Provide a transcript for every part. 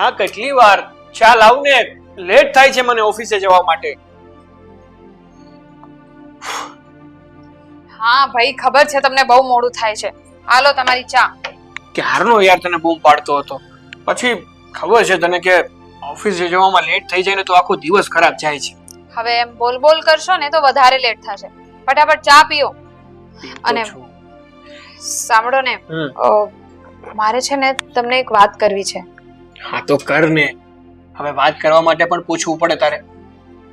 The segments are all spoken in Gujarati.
ના કેટલી વાર ચાલ આવ લેટ થાય છે મને ઓફિસે જવા માટે. હા ભાઈ ખબર છે તમને બહુ મોડું થાય છે. હાલો તમારી ચા. ક્યારનો યાર તને બૂમ પાડતો હતો? પછી ખબર છે તને કે ઓફિસે જવામાં લેટ થઈ જાય ને તો આખો દિવસ ખરાબ જાય છે. હવે એમ બોલ બોલ કરશો ને તો વધારે લેટ થશે. ફટાફટ ચા પીઓ. અને-. સાંભળો ને મારે છે ને તમને એક વાત કરવી છે. હા તો કર ને. હવે વાત કરવા માટે પણ પૂછવું પડે તારે.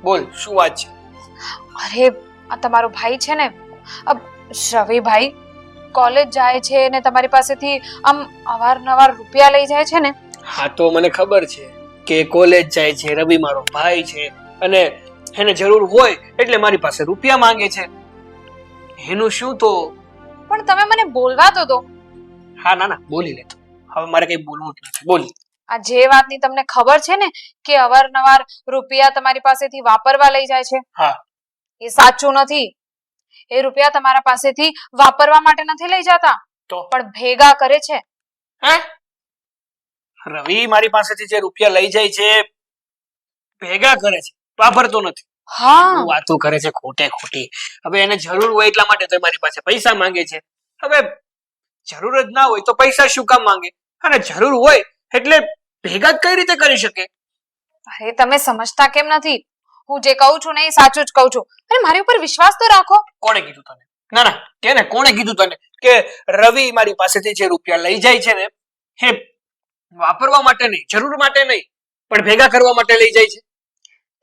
બોલ શું વાત છે? અરે આ તમારો ભાઈ છે ને? અબ શ્રવિભાઈ કોલેજ જાય છે ને તમારી પાસેથી આમ અવારનવાર રૂપિયા લઈ જાય છે ને? હા તો મને ખબર છે કે કોલેજ જાય છે રવિ મારો ભાઈ છે અને એને જરૂર હોય એટલે મારી પાસે રૂપિયા માંગે છે. એનું શું તો? પણ તમે મને બોલવા તો દો. હા ના ના બોલી લેતો હવે મારે કઈ બોલવું જ નથી. બોલી. આ જે વાતની તમને ખબર છે ને કે અવારનવાર રૂપિયા તમારી પાસેથી વાપરવા લઈ જાય છે? હા. એ સાચું નથી. એ રૂપિયા તમારા પાસેથી વાપરવા માટે નથી લઈ જતા? તો? પણ ભેગા કરે છે? હે? રવિ મારી પાસેથી જે રૂપિયા લઈ જાય છે ભેગા કરે છે વાપરતો નથી. હા. વાતો કરે છે ખોટે ખોટી. હવે એને જરૂર હોય એટલા માટે તો મારી પાસે પૈસા માંગે છે. હવે જરૂર જ ના હોય તો પૈસા શું કામ માંગે? અને જરૂર હોય એટલે ભેગા જ કઈ રીતે કરી શકે? અરે તમે સમજતા કેમ નથી? હું જે કહું છું ને એ સાચું જ કહું છું. અરે મારી ઉપર વિશ્વાસ તો રાખો. કોણે કીધું તને? ના ના કે ને કોણે કીધું તને? કે રવિ મારી પાસેથી જે રૂપિયા લઈ જાય છે ને હે વાપરવા માટે નહીં જરૂર માટે નહીં પણ ભેગા કરવા માટે લઈ જાય છે.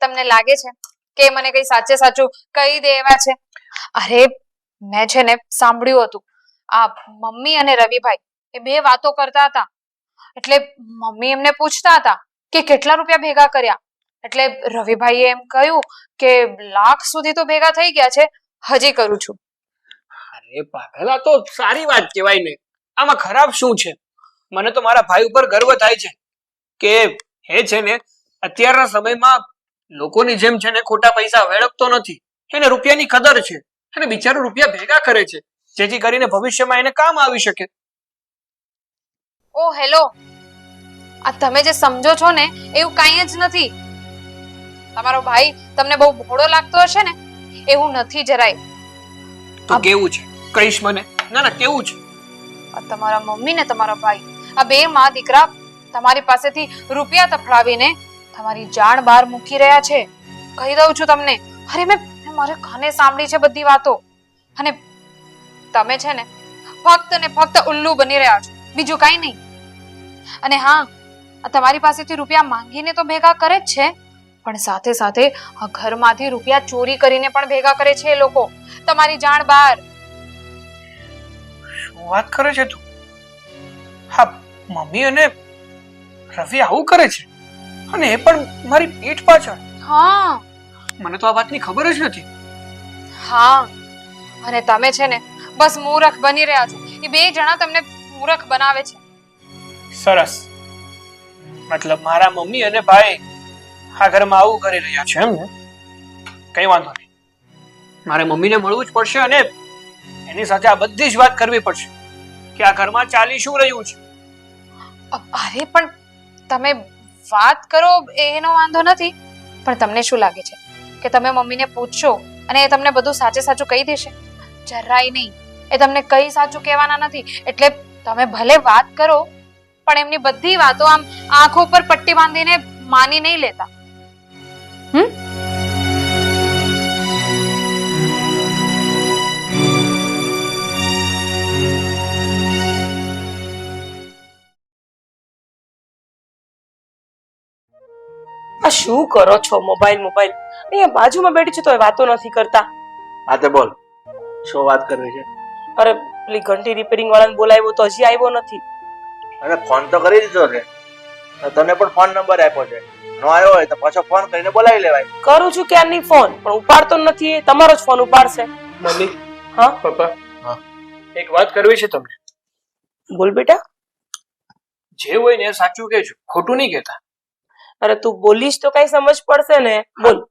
તમને લાગે છે કે મને કઈ સાચે સાચું કહી દે એવા છે? અરે મેં છે ને સાંભળ્યું હતું. આ મમ્મી અને રવિભાઈ એ બે વાતો કરતા હતા. એટલે મમ્મી એમને પૂછતા હતા કે કેટલા રૂપિયા ભેગા કર્યા. એટલે રવિભાઈએ એમ કહ્યું કે લાખ સુધી તો ભેગા થઈ ગયા છે હજી કરું છું. અરે પાગલા તો સારી વાત કહેવાય ને. આમાં ખરાબ શું છે? મને તો મારા ભાઈ ઉપર ગર્વ થાય છે કે એ છે ને અત્યારના સમયમાં લોકોની જેમ છે ને ખોટા પૈસા વેળકતો નથી. એને રૂપિયાની કદર છે. અને બિચારો રૂપિયા ભેગા કરે છે. જેથી કરીને ભવિષ્યમાં એને કામ આવી શકે. ઓ હેલો. આ તમે જે સમજો છો ને એવું કાંઈ જ નથી. તમારો ભાઈ તમને બહુ ભોળો લાગતો હશે ને એવું નથી જરાય. તો કેવું છે? કહીશ મને? ના ના કેવું છે? આ તમારા મમ્મી ને તમારા ભાઈ. આ બે માં દીકરા તમારી પાસેથી રૂપિયા તફડાવીને તમારી જાણ બહાર મૂકી રહ્યા છે. કહી દઉં છું તમને. અરે મેં મારે કાને સાંભળી છે બધી વાતો. અને તમે છે ને ફક્ત ને ફક્ત ઉલ્લુ બની રહ્યા છો. બીજું કાંઈ નહીં. અને હા તમારી પાસેથી રૂપિયા માંગીને તો ભેગા કરે જ છે. પણ સાથે સાથે આ ઘરમાંથી રૂપિયા ચોરી કરીને પણ ભેગા કરે છે એ લોકો. તમારી જાણ બહાર. શું વાત કરે છે તું? હા મમ્મી અને રવિ આવું કરે છે. અને એ પણ મારી પીઠ પાછળ. હા. મને તો આ વાતની ખબર જ નથી. હા. અને તમે છે ને બસ મૂરખ બની રહ્યા છો. એ બે જણા તમને મૂરખ બનાવે છે. સરસ. મતલબ મારા મમ્મી અને ભાઈ આ ઘરમાં આવું કરી રહ્યા છે એમ ને કઈ વાંધો નહીં. મારે મમ્મીને મળવું જ પડશે અને એની સાથે આ બધી જ વાત કરવી પડશે કે આ ઘરમાં ચાલી શું રહ્યું છે. અરે, પણ તમે વાત કરો એનો વાંધો નથી. પણ તમને શું લાગે છે? કે તમે મમ્મીને પૂછશો અને એ તમને બધું સાચે સાચું કહી દેશે? જરાય નહીં. એ તમને કઈ સાચું કહેવાના નથી. એટલે તમે ભલે વાત કરો પણ એમની બધી વાતો આમ આંખો પર પટ્ટી બાંધીને માની નહીં લેતા. હમ? આ શું કરો છો મોબાઈલ મોબાઈલ? અહીંયા બાજુમાં બેઠી છું તો વાતો નથી કરતા. હા તે બોલ. શું વાત કરવી છે? અરે પેલી ઘંટી રિપેરિંગ વાળાને બોલાવ્યો તો હજી આવ્યો નથી. અરે ફોન તો કરી દીધો છે. તને પણ ફોન નંબર આપ્યો છે. નો આવ્યો હોય તો પાછો ફોન કરીને બોલાવી લેવાય. કરું છું ક્યારની ફોન પણ ઉપાડતો નથી તમારો જ ફોન ઉપાડશે. મમ્મી. હા? પપ્પા. હા. એક વાત કરવી છે તમને. બોલ બેટા. જે હોય ને એ સાચું કહેજો. ખોટું નહીં કહેતા. અરે તું બોલીશ તો કઈ સમજ પડશે ને. બોલ.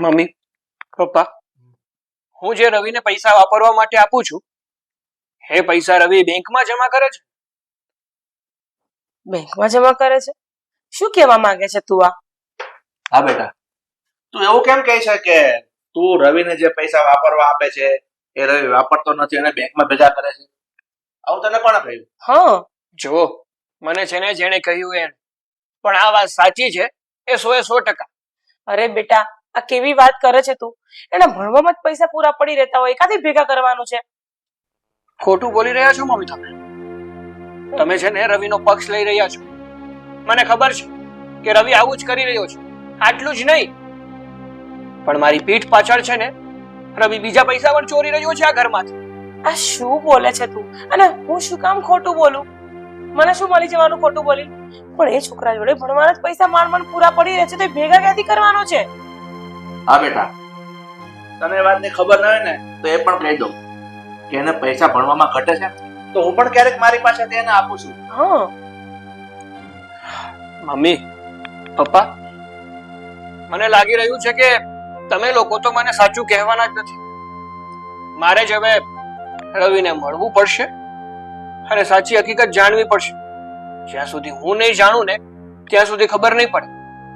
મમ્મી. પપ્પા. હું જે રવિને પૈસા વાપરવા માટે આપું છું હે પૈસા રવિ બેંકમાં જમા કરે છે? બેંકમાં જમા કરે છે? શું કહેવા માંગે છે તું આ? હા બેટા. તું એવું કેમ કહે છે કે તું રવિને જે પૈસા વાપરવા આપે છે એ રવિ વાપરતો નથી અને બેંકમાં ભેગા કરે છે? આવું તને કોણે કહ્યું? હા. જો મને છે ને જેણે કહ્યું એમ. પણ આ વાત સાચી છે એ સો એ સો ટકા. અરે બેટા આ કેવી વાત કરે છે તું? એના ભણવામાં જ પૈસા પૂરા પડી રહેતા હોય એકાથી ભેગા કરવાનું છે? ખોટું બોલી રહ્યા છો મમ્મી તમે? તમે છે ને રવિનો પક્ષ લઈ રહ્યા છો. મને ખબર છે કે રવિ આવું જ કરી રહ્યો છે. આટલું જ નહીં. પણ મારી પીઠ પાછળ છે ને રવિ બીજા પૈસા પણ ચોરી રહ્યો છે આ ઘરમાંથી. આ શું બોલે છે તું? અને હું શું કામ ખોટું બોલું? મને શું મળી જવાનું ખોટું બોલી? પણ એ છોકરા જોડે ભણવાના જ પૈસા માંડ માંડ પૂરા પડી રહે છે તો ભેગા ક્યાંથી કરવાનો છે? હા બેટા. તને વાતની ખબર ન હોય ને તો એ પણ કહી દઉં. કે એને પૈસા ભણવામાં ઘટે છે? તો હું પણ ક્યારેક મારી પાસે તેને આપું છું. હા. મમ્મી પપ્પા મને લાગી રહ્યું છે કે તમે લોકો તો મને સાચું કહેવાના જ નથી. મારે જ હવે રવિને મળવું પડશે અને સાચી હકીકત જાણવી પડશે. જ્યાં સુધી હું નહીં જાણું ને ત્યાં સુધી ખબર નહીં પડે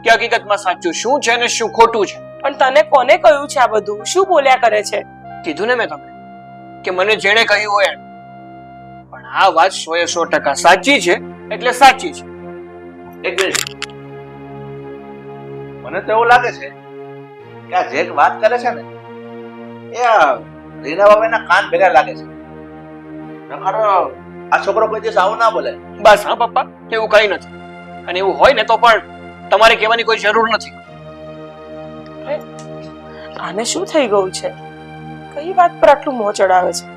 કે હકીકતમાં સાચું શું છે ને શું ખોટું છે. પણ તને કોને કહ્યું છે આ બધું? શું બોલ્યા કરે છે? કીધું ને મેં તમને કે મને જેણે કહ્યું હોય. પણ આ વાત સો એ સો ટકા સાચી છે એટલે સાચી છે. એક મિનિટ મને તો એવું લાગે છે કે આ જે વાત કરે છે ને એ આ રીના બાબાના કાન ભેગા લાગે છે. નકર આ છોકરો કોઈ દિવસ આવું ના બોલે. બસ હા પપ્પા એવું કઈ નથી. અને એવું હોય ને તો પણ તમારે કહેવાની કોઈ જરૂર નથી. આને શું થઈ ગયું છે? કઈ વાત પર આટલું મોં ચડાવે છે?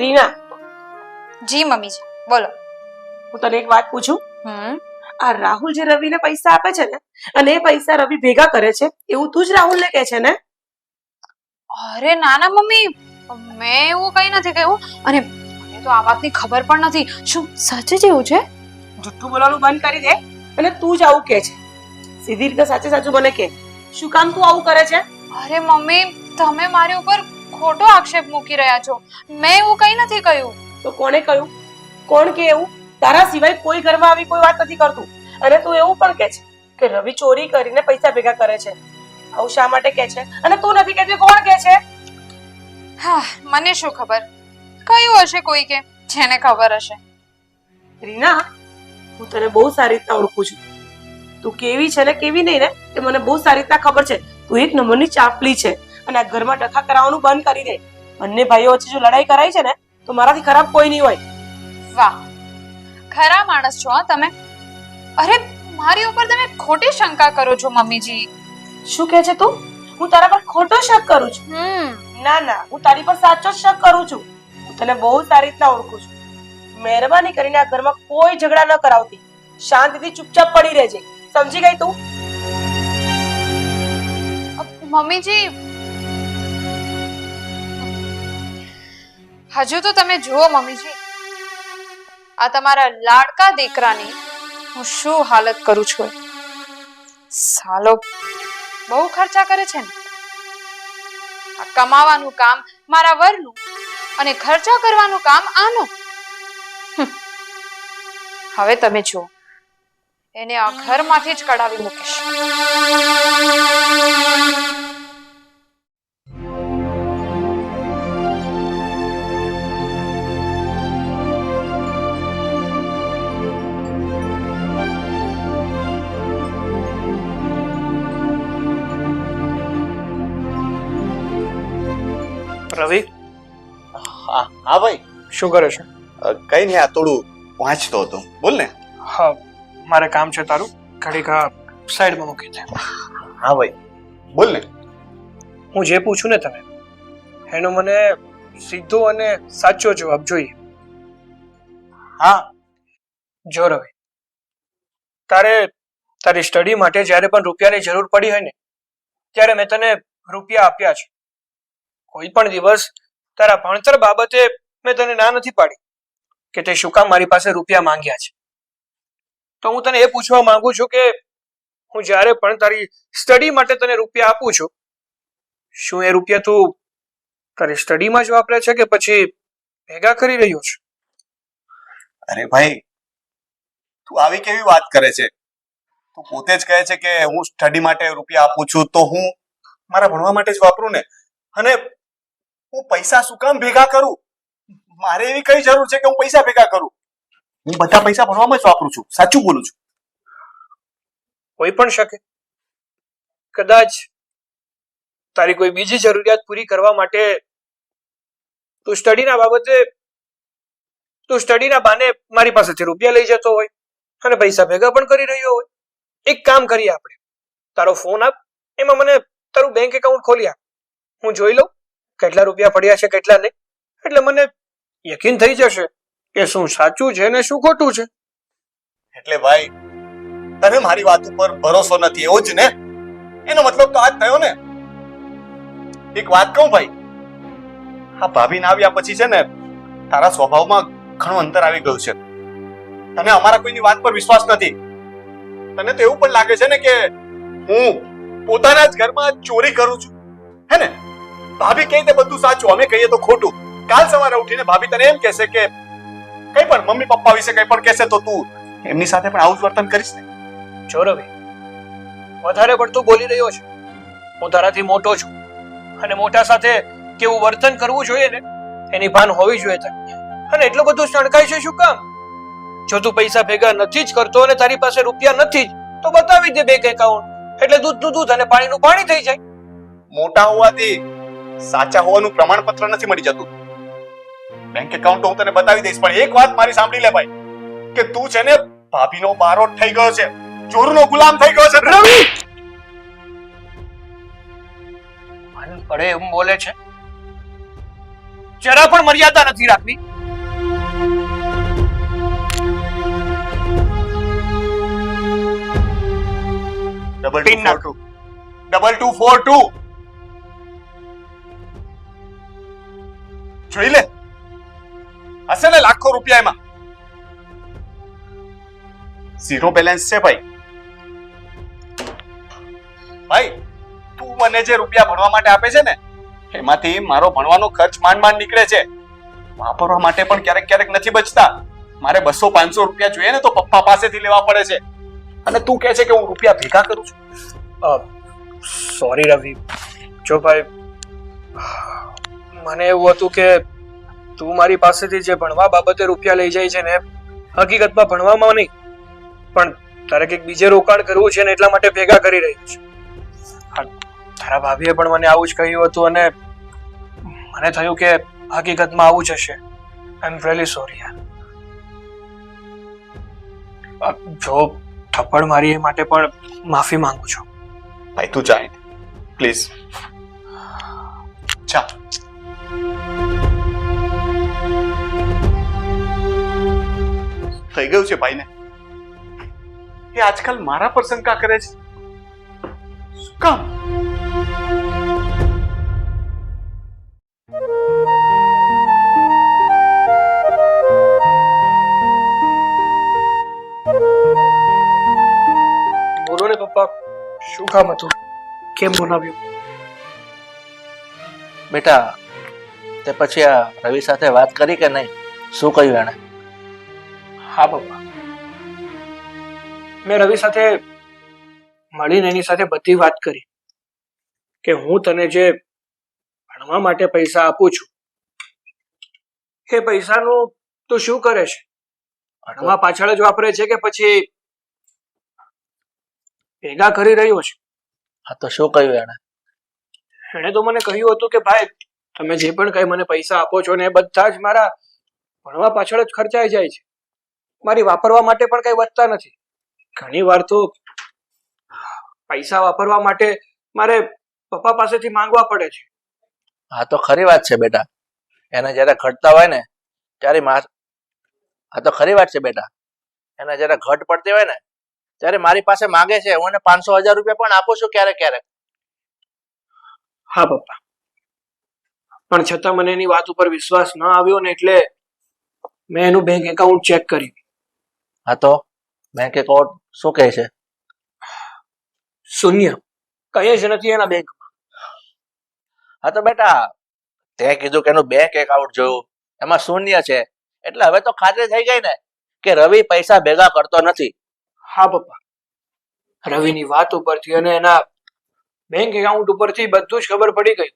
રીના. જી મમ્મીજી બોલો. હું તને એક વાત પૂછું? હમ. આ રાહુલ જે રવિને પૈસા આપે છે ને અને એ પૈસા રવિ ભેગા કરે છે એવું તું જ રાહુલને કહે છે ને? અરે ના ના મમ્મી. મેં એવું કઈ નથી કહ્યું. અને મને તો આ વાતની ખબર પણ નથી. શું સાચે જ એવું છે? જુઠ્ઠું બોલવાનું બંધ કરી દે અને તું જ આવું કહે છે. સીધી રીતે સાચે સાચું મને કે શું કામ તું આવું કરે છે? અરે મમ્મી તમે મારી ઉપર ખોટો આક્ષેપ મૂકી રહ્યા છો. મેં એવું કઈ નથી કહ્યું. તો કોણે કહ્યું? કોણ કે એવું? તારા સિવાય કોઈ ઘરમાં આવી કોઈ વાત નથી કરતું. અને તું એવું પણ કહે છે કે રવિ ચોરી કરીને પૈસા ભેગા કરે છે. આવું શા માટે કહે છે? અને તું નથી કહેતી કોણ કહે છે? હા મને શું ખબર? કયું હશે કોઈ કે જેને ખબર હશે? રીના હું તને બહુ સારી રીતના ઓળખું છું. તું કેવી છે ને કેવી નહીં ને એ મને બહુ સારી રીતના ખબર છે. તું એક નંબરની ચાંપલી છે અને આ ઘરમાં ડખા કરાવવાનું બંધ કરી દે. બંને ભાઈઓ વચ્ચે જો લડાઈ કરાઈ છે ને તો મારાથી ખરાબ કોઈ નહીં હોય. વાહ. ખરા માણસ છો તમે. અરે મારી ઉપર તમે ખોટી શંકા કરો છો મમ્મીજી. શું કહે છે તું? હું તારા પર ખોટો શક કરું છું. ના ના હું તારી પર સાચો શક કરું છું. હું તને બહુ સારી રીતના ઓળખું છું. મહેરબાની કરીને આ ઘરમાં કોઈ ઝઘડા ન કરાવતી. શાંતિથી ચૂપચાપ પડી રહેજે. સમજી ગઈ તું? મમ્મીજી. હજુ તો તમે જુઓ મમ્મીજી. આ તમારા લાડકા દીકરાની હું શું હાલત કરું છું. સાલો, બહુ ખર્ચા કરે છે ને. આ કમાવાનું કામ મારા વરનું અને ખર્ચા કરવાનું કામ આનું. હવે તમે જુઓ. એને આ ઘરમાંથી જ કઢાવી મૂકીશ. રવિ? હા હા ભાઈ. શું કરે છે? કઈ નહીં આ થોડું વાંચતો હતો. બોલ ને. હા મારે કામ છે તારું. ઘડીક આ સાઈડમાં મૂકી દે. હા ભાઈ. બોલ ને. હું જે પૂછું ને તમે એનો મને સીધો અને સાચો જવાબ જોઈએ. હા. જો રવિ તારે તારી સ્ટડી માટે જ્યારે પણ રૂપિયાની જરૂર પડી હોય ને ત્યારે મેં તને રૂપિયા આપ્યા છે. કોઈ પણ દિવસ તારા ભણતર બાબતે મેં તને ના નથી પાડી કે તે શું કામ મારી પાસે રૂપિયા માંગ્યા છે. તો હું તને એ પૂછવા માંગુ છું કે હું જ્યારે પણ તારી સ્ટડી માટે તને રૂપિયા આપું છું, શું એ રૂપિયા તું તારી સ્ટડીમાં જ વાપરે છે કે પછી ભેગા કરી રહ્યો છે? અરે ભાઈ, તું આવી કેવી વાત કરે છે? તું પોતે જ કહે છે કે હું સ્ટડી માટે રૂપિયા આપું છું તો હું મારા ભણવા માટે જ વાપરું ને? અને હું પૈસા શું કામ ભેગા કરું? મારે એવી કઈ જરૂર છે કે હું પૈસા ભેગા કરું? હું બધા પૈસા ભણવામાં જ વાપરું છું. સાચું બોલું છું. કોઈ પણ શકે. કદાચ તારી કોઈ બીજી જરૂરિયાત પૂરી કરવા માટે તું સ્ટડીના બાબતે, તું સ્ટડીના બાને મારી પાસેથી રૂપિયા લઈ જતો હોય અને પૈસા ભેગા પણ કરી રહ્યો હોય. એક કામ કરીએ આપણે. તારો ફોન આપ. એમાં મને તારું બેંક એકાઉન્ટ ખોલી આપ. હું જોઈ લઉં. કેટલા રૂપિયા પડ્યા છે, કેટલા નહીં? એટલે મને યકીન થઈ જશે કે શું સાચું છે ને શું ખોટું છે. એટલે ભાઈ, તને મારી વાત ઉપર ભરોસો નથી, એવો જ ને? એનો મતલબ તો આ થયો ને? એક વાત કહું ભાઈ, આ ભાભીને આવ્યા પછી છે ને, તારા સ્વભાવમાં ઘણું અંતર આવી ગયું છે. તને અમારા કોઈની વાત પર વિશ્વાસ નથી. તને તો એવું પણ લાગે છે ને કે હું પોતાના જ ઘરમાં ચોરી કરું છું. હે ને? ભાભી કહે તે બધું સાચું અમે કહીએ તો ખોટું. કાલ સવારે ઉઠીને ભાભી તને એમ કહેશે કે કઈ પણ મમ્મી પપ્પા વિશે કઈ પણ કહેશે તો તું એમની સાથે પણ આવું જ વર્તન કરીશ ને? જો રવિ વધારે પડતું બોલી રહ્યો છે. હું તારાથી મોટો છું અને મોટા સાથે કેવું વર્તન કરવું જોઈએ ને એની ભાન હોવી જોઈએ તને. અને એટલું બધું શણકાય છે શું કામ? જો તું પૈસા ભેગા નથી જ કરતો અને તારી પાસે રૂપિયા નથી જ તો બતાવી દે બેંક એકાઉન્ટ એટલે દૂધનું દૂધ અને પાણીનું પાણી થઈ જાય. મોટા હોવાથી સાચા હોવાનું પ્રમાણપત્ર નથી મળી જતું. બેંક એકાઉન્ટ હું તને બતાવી દઈશ પણ એક વાત મારી સાંભળી લે ભાઈ કે તું છે ને ભાભીનો બારોટ થઈ ગયો છે ચોરનો ગુલામ થઈ ગયો છે. રવિ! મન પડે એમ બોલે છે. જરા પણ મર્યાદા નથી રાખવી. Double two four two double two four two જોઈ લે. હશે ને લાખો રૂપિયા એમાં. ઝીરો બેલેન્સ છે ભાઈ. ભાઈ, તું મને જે રૂપિયા ભણવા માટે આપે છે ને, એમાંથી મારો ભણવાનો ખર્ચ માંડ માંડ નીકળે છે. વાપરવા માટે પણ ક્યારેક ક્યારેક નથી બચતા. મારે બસો પાંચસો રૂપિયા જોઈએ ને તો પપ્પા પાસેથી લેવા પડે છે. અને તું કહે છે કે હું રૂપિયા ભેગા કરું છું. સોરી રવિ. જો ભાઈ મને એવું હતું કે તું મારી પાસેથી જે ભણવા બાબતે રૂપિયા લઈ જાય છે ને, હકીકતમાં ભણવામાં નહીં. પણ તારે કંઈક બીજે રોકાણ કરવું છે ને એટલા માટે ભેગા કરી રહ્યું છે. તારા ભાભીએ પણ મને આવું જ કહ્યું હતું અને મને થયું કે હકીકતમાં આવું જ હશે. આઈ એમ રેલી સોરી યાર જો થપ્પડ મારી એ માટે પણ માફી માંગુ છું. ભાઈ, તું જાય પ્લીઝ જા થઈ ગયું છે ભાઈને. એ આજકાલ મારા પર શંકા કરે છે. શું કામ? બોલો ને પપ્પા શું કામ હતું? કેમ બોલાવ્યું? બેટા તે પછી આ રવિ સાથે વાત કરી કે નહીં? શું કહ્યું એણે? હા પપ્પા મેં રવિ સાથે મળીને એની સાથે બધી વાત કરી કે હું તને જે ભણવા માટે પૈસા આપું છું એ પૈસાનું તું શું કરે છે? ભણવા પાછળ જ વાપરે છે કે પછી ભેગા કરી રહ્યો છે? હા તો શું કહ્યું એણે? એણે તો મને કહ્યું હતું કે ભાઈ તમે જે પણ કઈ મને પૈસા આપો છો ને એ બધા જ મારા ભણવા પાછળ જ ખર્ચાઈ જાય છે. મારી વાપરવા માટે પણ કઈ વધતા નથી. ઘણી વાર તો પૈસા વાપરવા માટે મારે પપ્પા પાસેથી માંગવા પડે છે. હા તો ખરી વાત છે બેટા. એને જ્યારે ઘટતા હોય ને ત્યારે મા હા તો ખરી વાત છે બેટા. એને જ્યારે ઘટ પડતી હોય ને ત્યારે મારી પાસે માંગે છે. હું એને પાંચસો હજાર રૂપિયા પણ આપું છું ક્યારેક ક્યારેક. હા પપ્પા. પણ છતાં મને એની વાત ઉપર વિશ્વાસ ન આવ્યો ને એટલે મેં એનું બેંક એકાઉન્ટ ચેક કર્યું. હા તો? બેંક એકાઉન્ટ શું કહે છે? શૂન્ય. કઈ જ નથી એના બેંક હા તો બેટા તે કીધું કે એનું બેંક એકાઉન્ટ જોયું. એમાં શૂન્ય છે. એટલે હવે તો ખાતરી થઈ ગઈ ને કે રવિ પૈસા ભેગા કરતો નથી. હા પપ્પા. રવિની વાત ઉપરથી અને એના બેંક એકાઉન્ટ ઉપરથી બધું જ ખબર પડી ગયું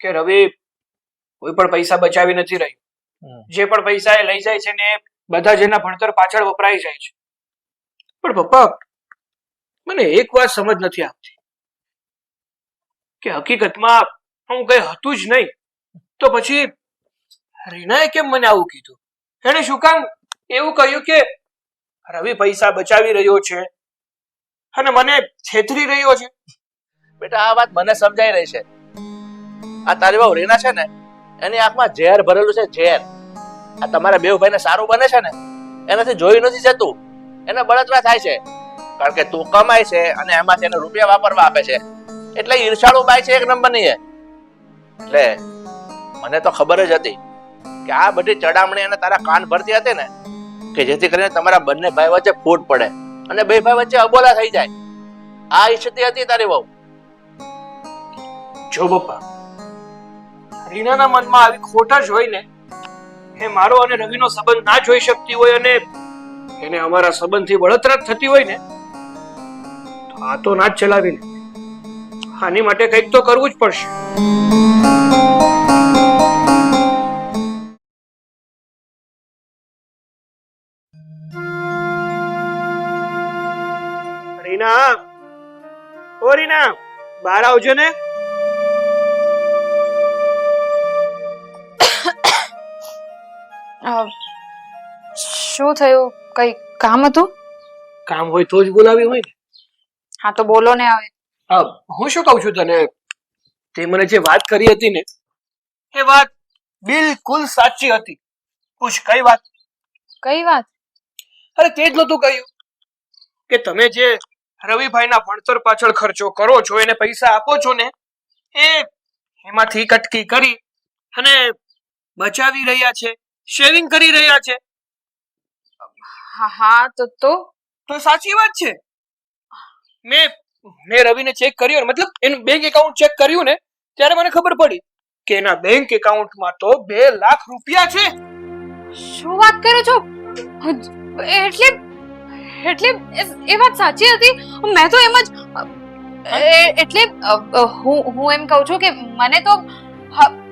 કે રવિ કોઈ પણ પૈસા બચાવી નથી રહ્યું. જે પણ પૈસા એ લઈ જાય છે ને એ બધા જેના ભણતર પાછળ વપરાઈ જાય છે. પણ પપ્પા, મને એક વાત સમજ નથી આવતી. કે હકીકતમાં હું કઈ હતું જ નહીં, તો પછી રીનાએ કેમ મને આવું કીધું? એને શું કામ એવું કહ્યું કે રવિ પૈસા બચાવી રહ્યો છે અને મને છેતરી રહ્યો છે? બેટા, આ વાત મને સમજાઈ રહી છે. આ તારી બહુ રીના છે ને, એની આંખમાં ઝેર ભરેલું છે, ઝેર. આ તમારા બેવ ભાઈને સારું બને છે ને, એનાથી જોઈ નથી જતું. એને બળતરા થાય છે. કારણ કે તું કમાય છે અને એમાંથી એને રૂપિયા વાપરવા આપે છે. એટલે ઈર્ષાળુ બાય છે એક નંબરની એટલે મને તો ખબર જ હતી કે આ બધી ચડામણી અને તારા કાન ભરતી હતી ને, કે જેથી કરીને તમારા બંને ભાઈ વચ્ચે ફૂટ પડે અને બે ભાઈ વચ્ચે અબોલા થઈ જાય. આ ઈચ્છતી હતી તારી બહુ જો પપ્પા, રીનાના મનમાં આવી ખોટા જ હોય ને એ મારો અને રવિનો સંબંધ ના જોઈ શકતી હોય અને એને અમારા સંબંધથી બળતરા થતી હોય ને, તો આ તો ના જ ચલાવીને. આની માટે કંઈક તો કરવું જ પડશે. રીના, ઓ રીના, બહાર આવજો ને. શું થયું? કઈ કામ હતું? કામ હોય તો જ બોલાવી હોય ને. હા તો બોલો ને હવે. હું શું કહું છું તને? તે મને જે વાત કરી હતી ને એ વાત બિલકુલ સાચી હતી. પૂછ કઈ વાત? કઈ વાત? અરે તે જ નતું કહ્યું કે તમે જે રવિભાઈના ભણતર પાછળ ખર્ચો કરો છો એને પૈસા આપો છો ને એ એમાંથી કટકી કરી અને બચાવી રહ્યા છે. શેવિંગ કરી રહ્યા છે. હા તો તો? તો સાચી વાત છે. મેં મેં રવિને ચેક કર્યો મતલબ એનું બેંક એકાઉન્ટ ચેક કર્યું ને ત્યારે મને ખબર પડી કે એના બેંક એકાઉન્ટમાં તો બે લાખ રૂપિયા છે. શું વાત કરો છો? એટલે એટલે એ- વાત સાચી હતી? મેં તો એમ જ એટલે હું હું એમ કહું છું કે મને તો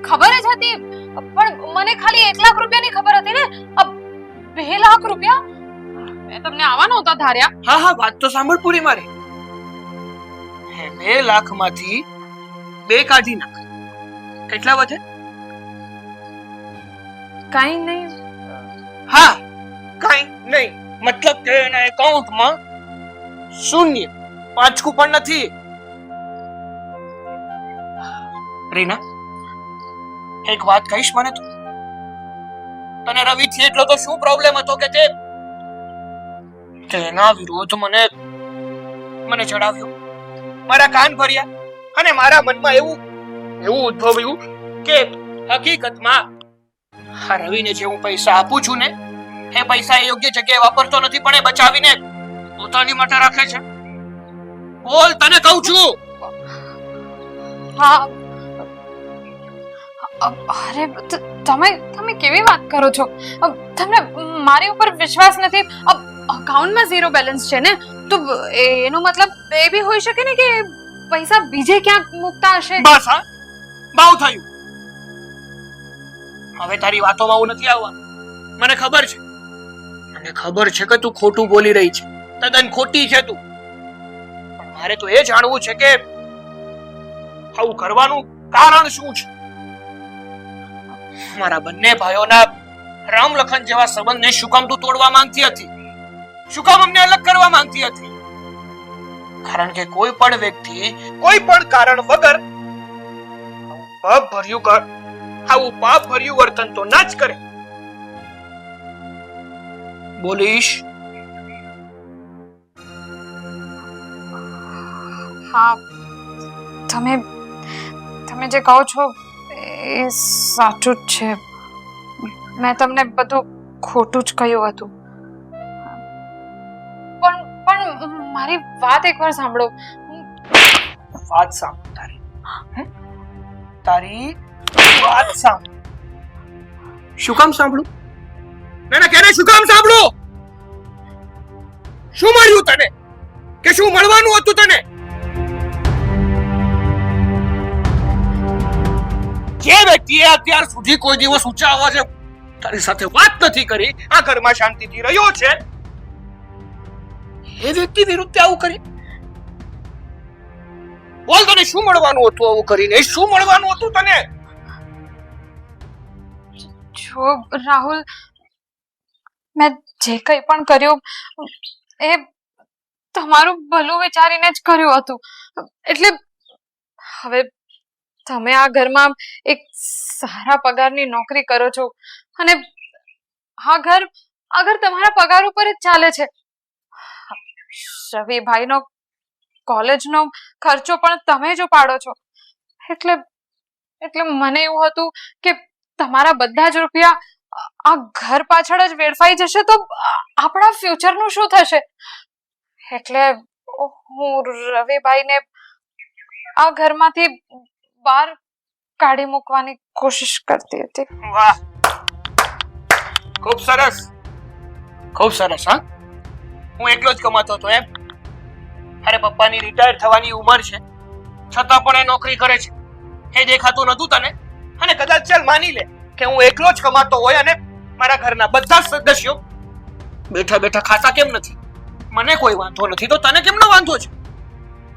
ખબર જ હતી. પણ મને ખાલી એક લાખ રૂપિયાની ખબર હતી ને. બે લાખ રૂપિયા? મેં તમને આવા નહોતા ધાર્યા. હા હા વાત તો સાંભળ પૂરી મારી. હે, બે લાખમાંથી બે કાઢી નાખ. કેટલા વધે? કાઈ નહીં. હા કઈ નહીં. મતલબ કે એના એકાઉન્ટમાં શૂન્ય. પાંચકું પણ નથી. રીના એક વાત કહીશ મને તું? તને રવિ એટલો તો શું પ્રોબ્લેમ હતો કે તે? તેના વિરોધ મને મને ચડાવ્યો મારા કાન ભર્યા અને મારા મનમાં એવું એવું ઉદ્ભવ્યું કે હકીકતમાં આ રવિને જે હું પૈસા આપું છું ને, એ પૈસા યોગ્ય જગ્યાએ વાપરતો નથી, પણ એ બચાવીને પોતાની માટે રાખે છે. બોલ, તને કહું છું. હા. અરે તમે તમે કેવી વાત કરો છો? તમને મારી ઉપર વિશ્વાસ નથી? અકાઉન્ટમાં ઝીરો બેલેન્સ છે ને? તો એનો મતલબ એ બી હોઈ શકે ને કે પૈસા બીજે ક્યાંક મૂકતા હશે? બસ હા. બહુ થયું. હવે તારી વાતોમાં હું નથી આવવા. મને ખબર છે. મને ખબર છે કે તું ખોટું બોલી રહી છે. તદ્દન ખોટી છે તું. મારે તો એ જાણવું છે કે આવું કરવાનું કારણ શું છે? મારા બંને ભાઈઓના રામ લખન જેવા સંબંધને શું કામ તું તોડવા માંગતી હતી. શું કામ અમને અલગ કરવા માંગતી હતી. કારણ કે કોઈ પણ વ્યક્તિ, કોઈ પણ કારણ વગર પાપ ભર્યું કર, આવું પાપ ભર્યું વર્તન તો ના જ કરે. બોલીશ? હા. તમે તમે જે કહો છો એ સાચું જ છે. મેં તમને બધું ખોટું જ કહ્યું હતું. પણ પણ મારી વાત એકવાર સાંભળો. વાત સાંભળ તારી. તારી વાત સાંભળ. શું કામ સાંભળું? ના ના કેને શું કામ સાંભળું? શું મળ્યું તને? કે શું મળવાનું હતું તને? જે વ્યક્તિએ અત્યાર સુધી કોઈ દિવસ ઊંચા અવાજે તારી સાથે વાત નથી કરી, આ ઘરમાં શાંતિથી રહ્યો છે? એ વ્યક્તિ વિરુદ્ધ આવું કરી? બોલ તને શું મળવાનું હતું આવું કરીને? શું મળવાનું હતું તને? જો, રાહુલ, મેં જે કંઈ પણ કર્યું, એ તમારું ભલું વિચારીને જ કર્યું હતું. એટલે હવે તમે આ ઘરમાં એક સારા પગારની નોકરી કરો છો. અને આ ઘર આ ઘર તમારા પગાર ઉપર જ ચાલે છે. રવિભાઈનો કોલેજનો ખર્ચો પણ તમે જ પાડો છો. એટલે એટલે મને એવું હતું કે તમારા બધા જ રૂપિયા આ- ઘર પાછળ જ વેડફાઈ જશે તો આપણા ફ્યુચરનું શું થશે? એટલે હું રવિભાઈને આ ઘરમાંથી બહાર કાઢી મૂકવાની કોશિશ કરતી હતી. વાહ. ખૂબ સરસ. ખૂબ સરસ, હા? હું એકલો જ કમાતો હતો એમ. અરે પપ્પાની રિટાયર થવાની ઉંમર છે. છતાં પણ એ નોકરી કરે છે. એ દેખાતું નતું તને? અને કદાચ ચાલ માની લે કે હું એકલો જ કમાતો હોય અને મારા ઘરના બધા સદસ્યો બેઠા બેઠા ખાતા કેમ નથી? મને કોઈ વાંધો નથી. તો તને કેમનો વાંધો છે?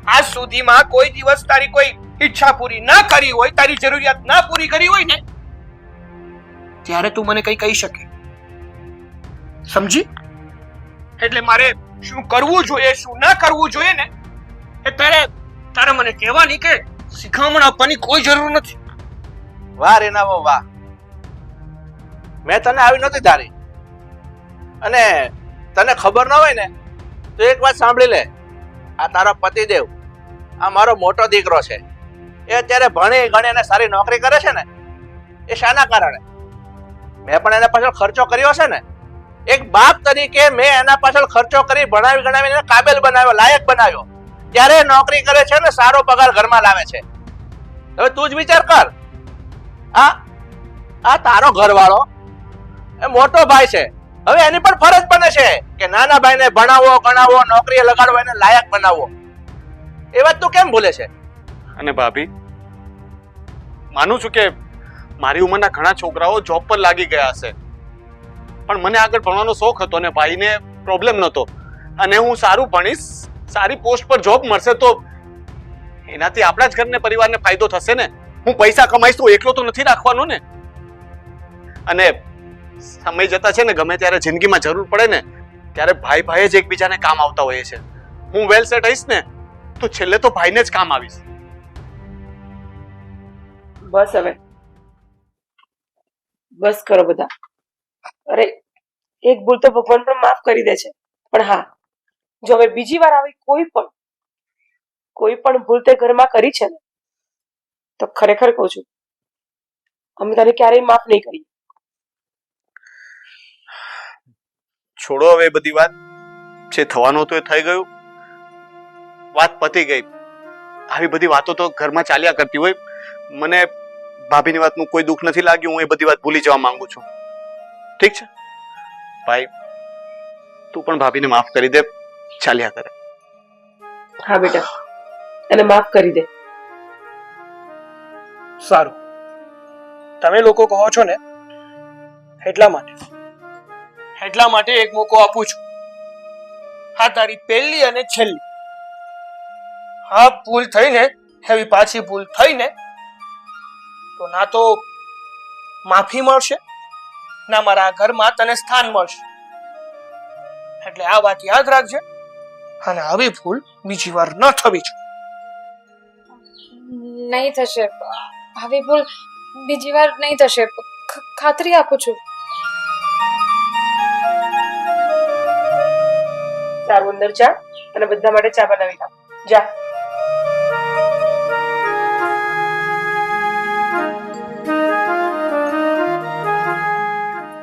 આજ સુધીમાં કોઈ દિવસ તારી કોઈ ઈચ્છા પૂરી ના કરી હોય, તારી જરૂરિયાત ના પૂરી કરી હોય ને, ત્યારે તું મને કઈ કહી શકે. સમજી? એટલે મારે શું કરવું જોઈએ, શું ના કરવું જોઈએ ને, એ તારે તારે મને કહેવાની કે શિખામણ આપવાની કોઈ જરૂર નથી. વાહ રેનાવો વાહ. મેં તને આવી નથી ધારી. અને તને ખબર ન હોય ને, તો એક વાત સાંભળી લે. આ તારા પતિદેવ, આ મારો મોટો દીકરો છે. એ અત્યારે ભણે, ગણે અને સારી નોકરી કરે છે ને, એ શાના કારણે. મેં પણ એના પાછળ ખર્ચો કર્યો છે ને, એક બાપ તરીકે મેં એના પાછળ ખર્ચો કરી ભણાવી, ગણાવીને કાબેલ બનાવ્યો, લાયક બનાવ્યો. ત્યારે નોકરી કરે છે ને, સારો પગાર ઘરમાં લાવે છે. હવે તું જ વિચાર કર. આ આ તારો ઘરવાળો, એ મોટો ભાઈ છે. હવે એની પણ ફરજ બને છે કે નાના ભાઈને ભણાવો, ગણાવો, નોકરીએ લગાડવો, એને લાયક બનાવવો. એ વાત તું કેમ ભૂલે છે? અને ભાભી, માનું છું કે મારી ઉંમરના ઘણા છોકરાઓ જોબ પર લાગી ગયા હશે. પણ મને આગળ ભણવાનો શોખ હતો અને ભાઈને પ્રોબ્લેમ નહોતો. અને હું સારું ભણીશ, સારી પોસ્ટ પર જોબ મળશે તો એનાથી આપણા જ ઘરને પરિવારને ફાયદો થશે ને? હું પૈસા કમાઈશ તો એકલો તો નથી રાખવાનો ને? અને સમય જતા છે ને, ગમે ત્યારે જિંદગીમાં જરૂર પડે ને, ત્યારે ભાઈ ભાઈ જ એકબીજાને કામ આવતા હોઈએ છે. હું વેલ સેટ હઈશ ને, તો છેલ્લે તો ભાઈને જ કામ આવીશ. બસ હવે. બસ કરો બધા. અરે, એક ભૂલ તો ભગવાન પણ માફ કરી દે છે. પણ હા, જો હવે બીજી વાર આવી કોઈ પણ કોઈ પણ ભૂલ તે ઘરમાં કરી છે ને, તો ખરેખર કહું છું, અમે તને ક્યારેય માફ નહીં કરી છોડો હવે બધી વાત. જે થવાનું હતું એ થઈ ગયું. વાત પતી ગઈ. આવી બધી વાતો તો ઘરમાં ચાલ્યા કરતી હોય. મને ભાભીની વાતનું કોઈ દુઃખ નથી લાગ્યું હું એ બધી વાત ભૂલી જવા માંગુ છું. ઠીક છે? ભાઈ તું પણ ભાભીને માફ કરી દે ચાલ્યા કરે. હા બેટા. એને માફ કરી દે. સારું. તમે લોકો કહો છો ને એટલા માટે. એટલા માટે એક મોકો આપું છું. હા તારી પહેલી અને છેલ્લી. હા ભૂલ થઈને એવી પાછી ભૂલ થઈને તો ના તો માફી મળશે ના મારા ઘરમાં તને સ્થાન મળશે. એટલે આ વાત યાદ રાખજે અને આવી ભૂલ બીજી વાર ન થવી જોઈએ. નહીં થશે. આવી ભૂલ બીજી વાર નહીં થશે. ખાતરી આપું છું. તારું અંદર જા અને બધા માટે ચા બનાવી લાવ જા.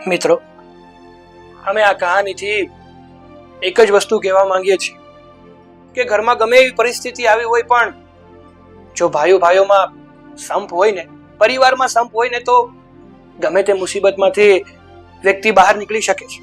મિત્રો, અમે આ કહાનીથી એક જ વસ્તુ કહેવા માંગીએ છીએ કે ઘરમાં ગમે એવી પરિસ્થિતિ આવી હોય પણ જો ભાઈઓ ભાઈઓમાં સંપ હોય ને, પરિવારમાં સંપ હોય ને તો ગમે તે મુસીબતમાંથી વ્યક્તિ બહાર નીકળી શકે છે.